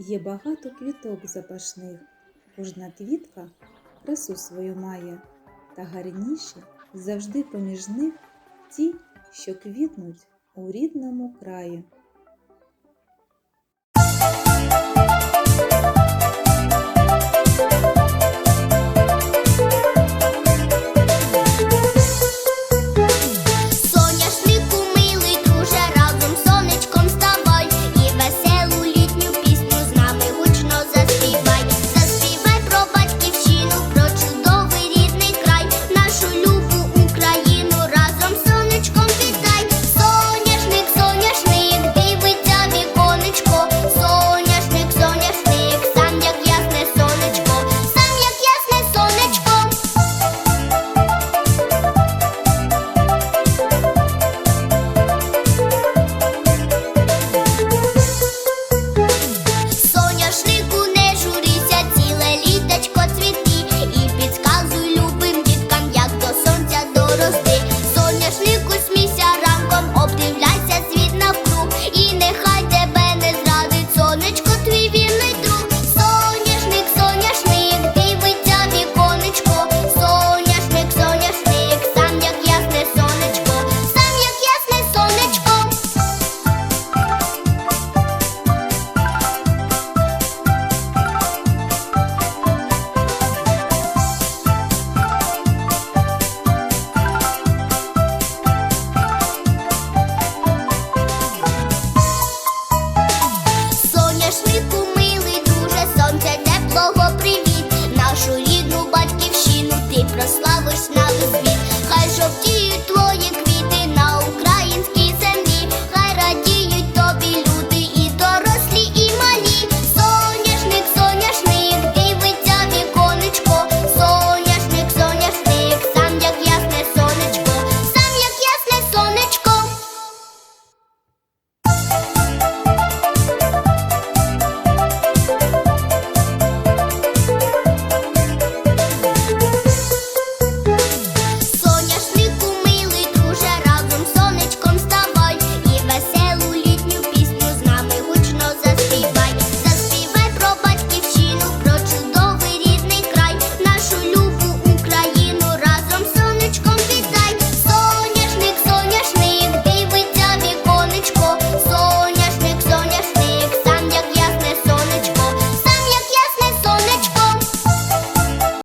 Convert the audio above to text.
Є багато квіток запашних, кожна квітка красу свою має, та гарніші завжди поміж них ті, що квітнуть у рідному краї.